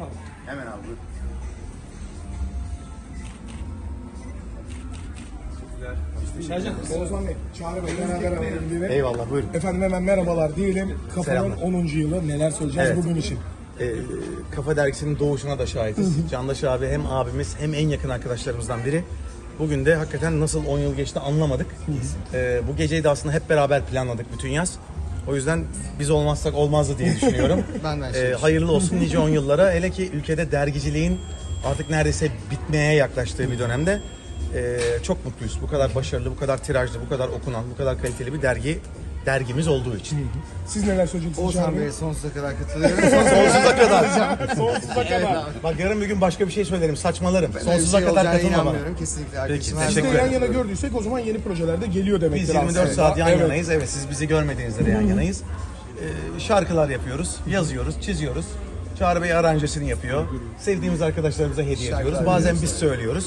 Tamam. Hemen abi buyur. Sercan. Oğuzhan Bey, Çağrı Bey beraber alalım diye. Eyvallah buyurun. Efendim hemen merhabalar diyelim. Kafanın Selamlar. 10. yılı neler söyleyeceğiz Evet. bugün için? Ee, Kafa Dergisi'nin doğuşuna da şahitiz. Candaş abi hem abimiz hem en yakın arkadaşlarımızdan biri. Bugün de hakikaten nasıl 10 yıl geçti anlamadık. Ee, bu geceyi de aslında hep beraber planladık bütün yaz. O yüzden biz olmazsak olmazdı diye düşünüyorum. Ben de aynı Ee, hayırlı olsun nice 10 yıllara. Hele ki ülkede dergiciliğin artık neredeyse bitmeye yaklaştığı bir dönemde ee, çok mutluyuz. Bu kadar başarılı, bu kadar tirajlı, bu kadar okunan, bu kadar kaliteli bir dergi dergimiz olduğu için. Siz neler söyleyeceksiniz Oğuzhan Bey? Sonsuza kadar katılıyorum. Sonsuza kadar. Sonsuza kadar. Bak yarın bir gün başka bir şey söylerim, saçmalarım. Ben Sonsuza şey kadar katılma bana. inanmıyorum. Kesinlikle de teşekkür yan yana gördüysek o zaman yeni projelerde geliyor demektir Biz 24 aslında. saat yan Evet. yanayız. Evet siz bizi görmediğinizde de yan yanayız. Ee, şarkılar yapıyoruz, yazıyoruz, çiziyoruz. Çağrı Bey aranjesini yapıyor. Sevdiğimiz arkadaşlarımıza hediye Şarkılar ediyoruz. Bazen biz söylüyoruz.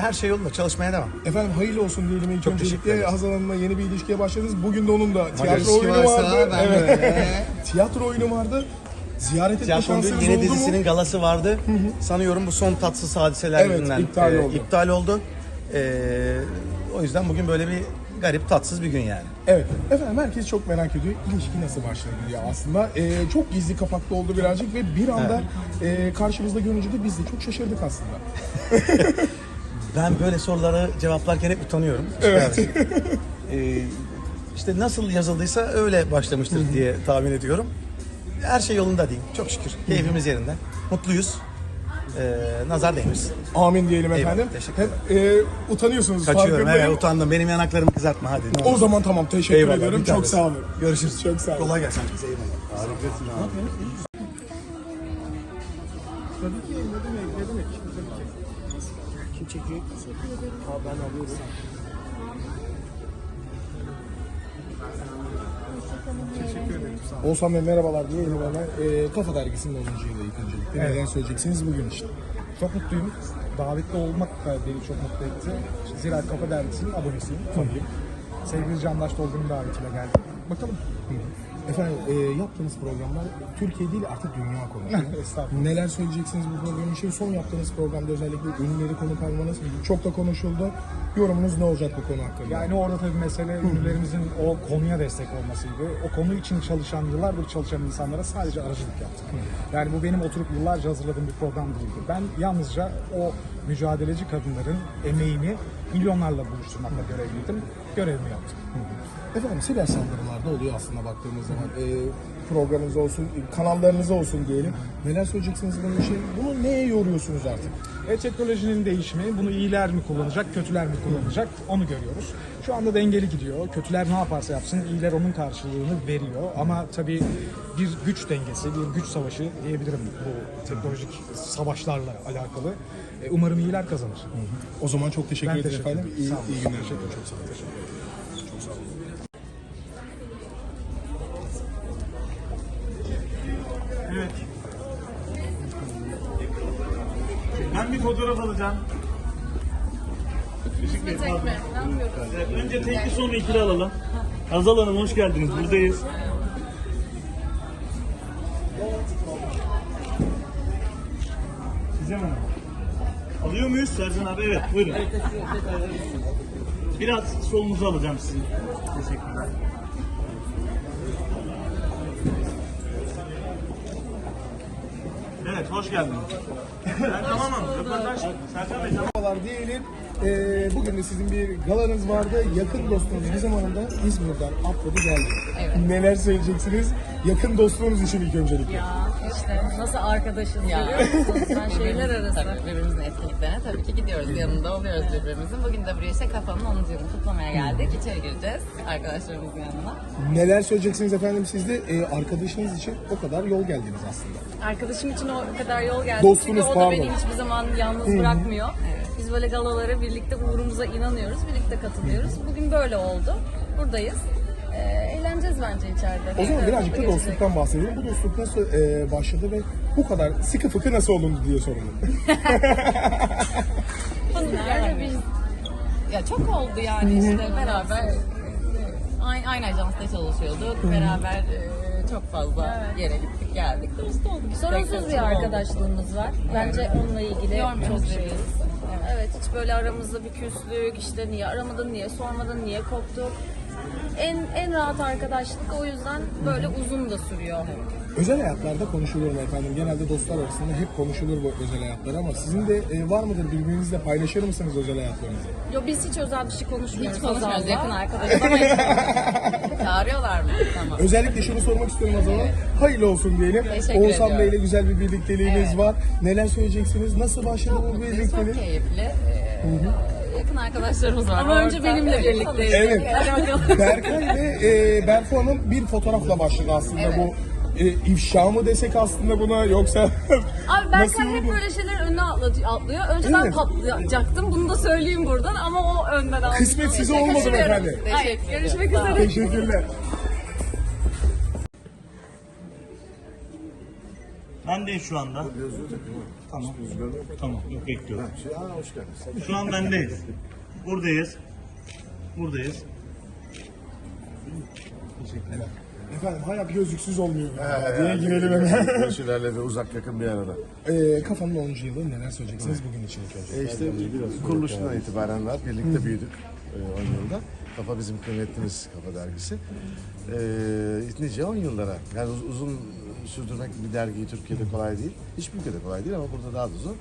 Her şey yolunda, çalışmaya devam. Efendim hayırlı olsun diyelim ilk Çok teşekkür öncelikle. Hazal Hanım'la yeni bir ilişkiye başladınız. Bugün de onun da tiyatro İlişki oyunu varsa vardı. ben Evet. böyle. tiyatro oyunu vardı. Ziyaret etme Tiyatro'nun şansınız yeni oldu dizisinin mu? galası vardı. Sanıyorum bu son tatsız hadiseler Evet, yüzünden iptal e, oldu. iptal oldu. Ee, o yüzden bugün böyle bir garip tatsız bir gün yani. Evet. Efendim herkes çok merak ediyor. İlişki nasıl başladı diye aslında. Ee, çok gizli kapaklı oldu birazcık ve bir anda e, karşımızda görünce de biz de çok şaşırdık aslında. Ben böyle soruları cevaplarken hep utanıyorum. Evet. işte nasıl yazıldıysa öyle başlamıştır diye tahmin ediyorum. Her şey yolunda değil. Çok şükür. Keyfimiz yerinde. Mutluyuz. Ee, nazar değmesin. Amin diyelim Eyvallah, efendim. teşekkür Hep e, utanıyorsunuz Kaçıyorum. farkındayım. Evet, utandım. Benim yanaklarımı kızartma hadi. ne O olur. zaman tamam teşekkür Eyvallah, ediyorum. bir Çok tanesi. sağ olun. Görüşürüz. Çok sağ olun. Kolay gelsin. herkese, Eyvallah. Tabii ki ne demek ne demek. Kim çekiyor? Ha ben alıyorum. Teşekkür ederim. Oğuzhan Bey merhabalar diyelim hemen. Ee, Kafa Dergisi'nin 10. yılı ilk öncelikle. Neler söyleyeceksiniz bugün için? Çok mutluyum. Davetli olmak da beni çok mutlu etti. Zira Kafa Dergisi'nin abonesiyim. Tabii. Sevgili Candaş Dolgun'un davetiyle geldim. Bakalım. Efendim e, yaptığınız programlar Türkiye değil artık dünya. Estağfurullah. Neler söyleyeceksiniz bu program için? Son yaptığınız programda özellikle ünlüleri konuk almanız çok da konuşuldu. Yorumunuz ne olacak bu konu hakkında? Yani orada tabii mesele ünlülerimizin o konuya destek olmasıydı. O konu için çalışan, yıllardır çalışan insanlara sadece aracılık yaptık. Yani bu benim oturup yıllarca hazırladığım bir program değildi. Ben yalnızca o mücadeleci kadınların emeğini milyonlarla buluşturmakla görevliydim. Görevimi yaptım. Efendim siber saldırılar da oluyor aslında baktığımız zaman. E, programınız olsun, kanallarınız olsun diyelim. Neler söyleyeceksiniz bunun için? Bunu neye yoruyorsunuz artık? E, teknolojinin değişimi, bunu iyiler mi kullanacak, kötüler mi kullanacak onu görüyoruz. Şu anda dengeli gidiyor. Kötüler ne yaparsa yapsın, iyiler onun karşılığını veriyor. Ama tabii bir güç dengesi, bir güç savaşı diyebilirim bu teknolojik savaşlarla alakalı. E, umarım iyiler kazanır. O zaman çok teşekkür Ben ederim efendim. İyi, iyi günler. Çok sağ olun. Teşekkür ederim. Çok sağ olun. Evet. Ben bir fotoğraf alacağım. Evet, önce tekli sonra ikili alalım. Hazal Hanım hoş geldiniz. Buradayız. Gizem Hanım. Alıyor muyuz Sercan abi? Evet buyurun. Biraz solunuzu alacağım sizin. Teşekkürler. Evet hoş geldiniz. Ben tamamım. Röportaj. Sercan Bey tamam. Diyelim. Ee, bugün de sizin bir galanız vardı. Yakın dostunuz Gizem Hanım da İzmir'den atladı geldi. Evet. Neler söyleyeceksiniz? Yakın dostluğunuz için ilk öncelikle. Ya işte nasıl arkadaşız görüyor musunuz? Sen şehirler arası. Tabii birbirimizin etkinliklerine tabii ki gidiyoruz. Yanında oluyoruz birbirimizin. Bugün de buraya işte kafanın 10. yılını kutlamaya geldik. İçeri gireceğiz arkadaşlarımızın yanına. Neler söyleyeceksiniz efendim siz de e, arkadaşınız için o kadar yol geldiniz aslında. Arkadaşım için o kadar yol geldi. Dostunuz, Çünkü o da pardon. beni hiçbir zaman yalnız bırakmıyor. Biz böyle galalara birlikte uğrumuza inanıyoruz. Birlikte katılıyoruz. Bugün böyle oldu. Buradayız. Ee, eğleneceğiz bence içeride. O zaman Evet, birazcık da geçecek. dostluktan bahsedelim. Bu dostluk nasıl e, başladı ve bu kadar sıkı fıkı nasıl olundu diye soralım. Bunlar biz ya çok oldu yani işte beraber e, aynı, aynı ajansta çalışıyorduk. Beraber e, çok fazla yere gittik geldik. Dost olduk. Sorunsuz bir arkadaşlığımız var. Bence onunla ilgili çok şeyiz. birbirimizi. Evet. hiç böyle aramızda bir küslük, işte niye aramadın, niye sormadın, niye koptuk. En en rahat arkadaşlık o yüzden böyle uzun da sürüyor. Özel hayatlarda konuşulur mu efendim? Genelde dostlar arasında hep konuşulur bu özel hayatlar ama sizin de e, var mıdır birbirinizle paylaşır mısınız özel hayatlarınızı? Yo biz hiç özel bir şey konuşmuyoruz. Hiç konuşmuyoruz yakın arkadaşız ama hiç konuşmuyoruz. Çağırıyorlar mı? Tamam. Özellikle şunu sormak istiyorum o zaman. Hayırlı olsun diyelim. Teşekkür Oğuzhan ediyorum. Bey'le güzel bir birlikteliğiniz Evet. var. Neler söyleyeceksiniz? Nasıl başladı bu Mutluyuz, birliktelik? Çok keyifli. Ee, yakın arkadaşlarımız var. Ama önce benimle birlikteyiz. Evet. Hadi bakalım. Berkay ve e, Berfu Hanım bir fotoğrafla başladı aslında Evet. bu. E, ifşa mı desek aslında buna yoksa Abi Berkay hep oldu? böyle şeyler önüne atlıyor. Önce ben Evet. patlayacaktım. Bunu da söyleyeyim buradan ama o önden aldı. kısmet size olmadı ederim. Hayır, görüşmek üzere. Teşekkürler. Bendeyiz şu anda. Tamam. Tamam. Yok bekliyorum. Şu an bendeyiz. Buradayız. Buradayız. Efendim hayat gözlüksüz olmuyor. diye girelim hemen. Ölçülerle ve uzak yakın bir arada. e, kafanın 10. yılı neler söyleyeceksiniz bugün için ilk önce? E işte kuruluşundan itibaren var. Birlikte büyüdük e, 10 yılda. Kafa bizim kıymetlimiz Kafa Dergisi. E, nice 10 yıllara. Yani uz- uzun sürdürmek bir dergiyi Türkiye'de kolay değil. Hiçbir ülkede kolay değil ama burada daha da uzun.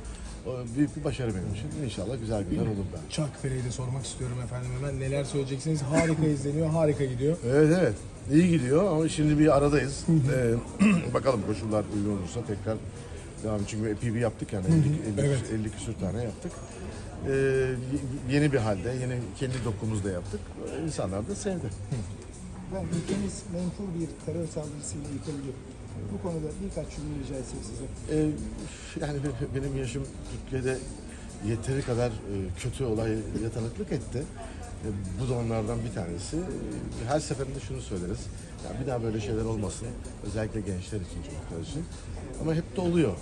Büyük bir başarı benim için. İnşallah güzel günler olur da. Çankırı'yı de sormak istiyorum efendim hemen. Neler söyleyeceksiniz? Harika izleniyor, harika gidiyor. Evet evet. İyi gidiyor ama şimdi bir aradayız. Ee, bakalım koşullar uygun olursa tekrar devam. Çünkü bir yaptık yani. 50, 50, Evet. 50 küsür tane yaptık. Ee, yeni bir halde, yeni kendi dokumuzda yaptık. İnsanlar da sevdi. Ben ülkemiz menfur bir terör saldırısıyla yıkıldı. Bu konuda birkaç cümle rica etsek size. Ee, yani be- benim yaşım Türkiye'de yeteri kadar e, kötü olay tanıklık etti. E, Bu da onlardan bir tanesi. E, Her seferinde şunu söyleriz. Ya bir daha böyle şeyler olmasın. Özellikle gençler için, çocuklar için. Ama hep de oluyor.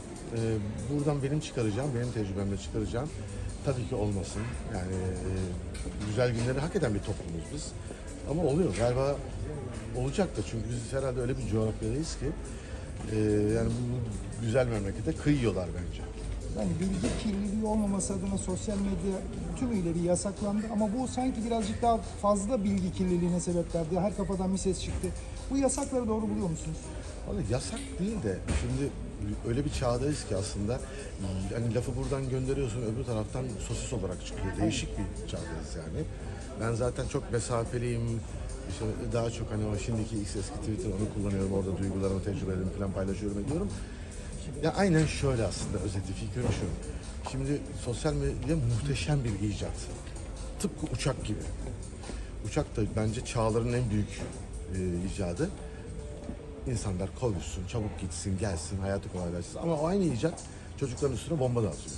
Buradan benim çıkaracağım, benim tecrübemle çıkaracağım. Tabii ki olmasın. Yani güzel günleri hak eden bir toplumuz biz. Ama oluyor. Galiba olacak da çünkü biz herhalde öyle bir coğrafyadayız ki e, yani bu güzel memlekete kıyıyorlar bence. Yani bilgi kirliliği olmaması adına sosyal medya tümüyle bir yasaklandı ama bu sanki birazcık daha fazla bilgi kirliliğine sebep verdi. Her kafadan bir ses çıktı. Bu yasakları doğru buluyor musunuz? Valla yasak değil de şimdi öyle bir çağdayız ki aslında hani lafı buradan gönderiyorsun öbür taraftan sosis olarak çıkıyor. Değişik bir çağdayız yani. Ben zaten çok mesafeliyim. İşte daha çok hani o şimdiki X eski Twitter onu kullanıyorum. Orada duygularımı, tecrübelerimi falan paylaşıyorum ediyorum. Ya aynen şöyle aslında özeti fikrim şu. Şimdi sosyal medya muhteşem bir icat. Tıpkı uçak gibi. Uçak da bence çağların en büyük e, icadı. İnsanlar konuşsun, çabuk gitsin, gelsin, hayatı kolaylaşsın. Ama o aynı icat çocukların üstüne bomba da atıyor.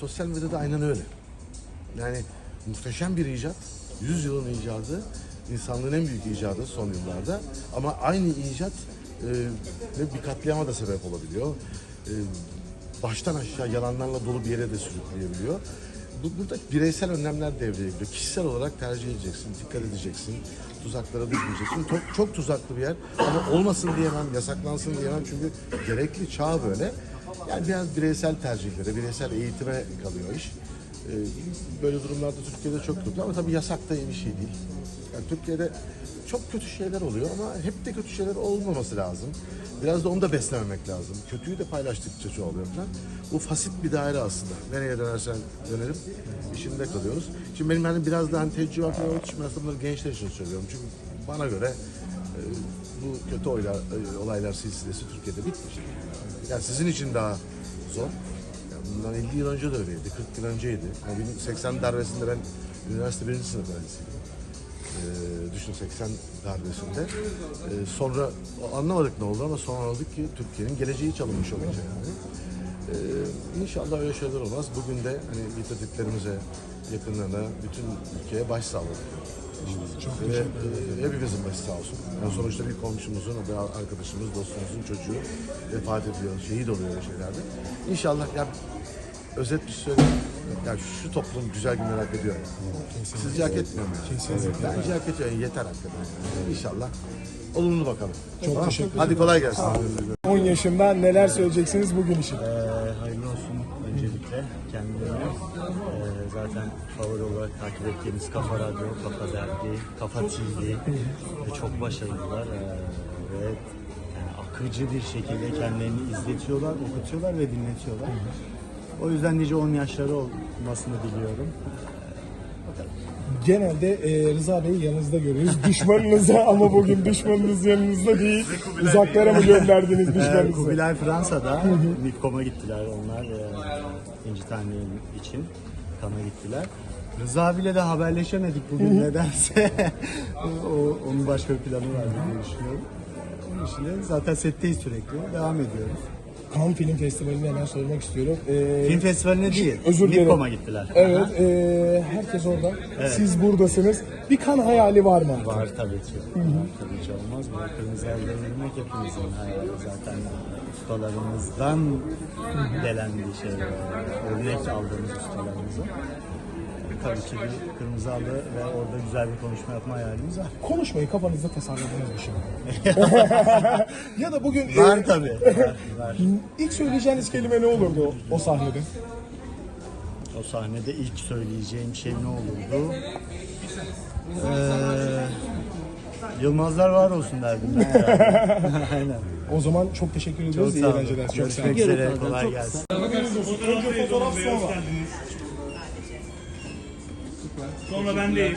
Sosyal medyada aynen öyle. Yani muhteşem bir icat, 100 yılın icadı, insanlığın en büyük icadı son yıllarda. Ama aynı icat e, bir katliama da sebep olabiliyor. E, baştan aşağı yalanlarla dolu bir yere de sürükleyebiliyor. Bu, burada bireysel önlemler devreye giriyor. Kişisel olarak tercih edeceksin, dikkat edeceksin, tuzaklara düşmeyeceksin. Çok, çok tuzaklı bir yer ama olmasın diyemem, yasaklansın diyemem çünkü gerekli çağ böyle. Yani biraz bireysel tercihlere, bireysel eğitime kalıyor iş. Ee, böyle durumlarda Türkiye'de çok kötü ama tabii yasak da iyi bir şey değil. Yani Türkiye'de çok kötü şeyler oluyor ama hep de kötü şeyler olmaması lazım. Biraz da onu da beslememek lazım. Kötüyü de paylaştıkça çoğalıyor falan. Bu fasit bir daire aslında. Nereye dönersen dönelim işinde kalıyoruz. Şimdi benim hani biraz daha hani tecrübe falan için ben aslında bunları gençler için söylüyorum. Çünkü bana göre e, bu kötü oylar, e, olaylar silsilesi Türkiye'de bitmiş. Yani sizin için daha zor. Bundan 50 yıl önce de öyleydi, 40 yıl önceydi. Yani benim 80 darbesinde ben üniversite birinci sınıf öğrencisiydim. Ee, düşün 80 darbesinde. Ee, sonra anlamadık ne oldu ama sonra anladık ki Türkiye'nin geleceği çalınmış olunca yani. Ee, inşallah öyle şeyler olmaz. Bugün de hani yitirdiklerimize, yakınlarına, bütün ülkeye başsağlığı diliyorum. Ve e, hepimizin başı sağ olsun. Yani sonuçta bir komşumuzun, bir arkadaşımız, dostumuzun çocuğu vefat ediyor, şehit oluyor öyle şeylerde. İnşallah ya özet bir söyleyeyim. Yani şu toplum güzel günler hak ediyor. Sizce hak etmiyor mu? Kesinlikle. Bence hak ediyor. Yeter hakikaten. İnşallah. Olumlu bakalım. Çok teşekkür Hadi kolay gelsin. 10 yaşında neler söyleyeceksiniz bugün için? Olarak takip ettiğimiz Kafa Radyo, Kafa Dergi, Kafa TV ve çok başarılılar ee, ve yani akıcı bir şekilde kendilerini izletiyorlar, okutuyorlar ve dinletiyorlar. O yüzden nice 10 yaşları olmasını diliyorum. Genelde e, Rıza Bey'i yanınızda görüyoruz. Düşmanınıza ama bugün düşmanınız yanınızda değil. Uzaklara mı gönderdiniz Ee, düşmanınızı? Kubilay Fransa'da Midcom'a gittiler onlar e, İnci için kana gittiler. Rıza abiyle de haberleşemedik bugün nedense. o, onun başka bir planı var diye düşünüyorum. Onun için de zaten setteyiz sürekli. Devam ediyoruz. Cannes Film Festivali'ni hemen sormak istiyorum. E, Film festivaline değil, Özür dilerim. Midcom'a gittiler. Evet, e, herkes orada. Siz buradasınız. Bir kan hayali var mı? Var tabii ki. Var, tabii ki olmaz mı? Kırmızı elde yürümek hepimizin hayali zaten ustalarımızdan gelen bir şey. Örnek aldığımız ustalarımızı. Tabii ki bir kırmızı halı ve orada güzel bir konuşma yapma hayalimiz var. Konuşmayı kafanızda tasarladınız mı şimdi? ya da bugün e, Var tabii. Var, var. ilk söyleyeceğiniz kelime ne olurdu o sahnede? O sahnede ilk söyleyeceğim şey ne olurdu? Ee, Yılmazlar var olsun derdim ben. Aynen. O zaman çok teşekkür Çok ediyoruz. İyi olun. eğlenceler. Çok sağ olun. Görüşmek üzere. Kolay gelsin. Fotoğraf sonra. Sonra ben de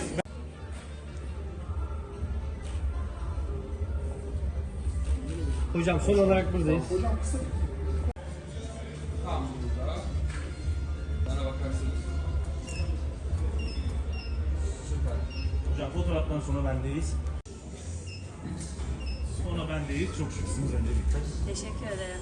Hocam son olarak buradayız. Hocam fotoğraftan sonra bendeyiz. Sonra bendeyiz. Çok şıksınız öncelikle. Teşekkür ederim.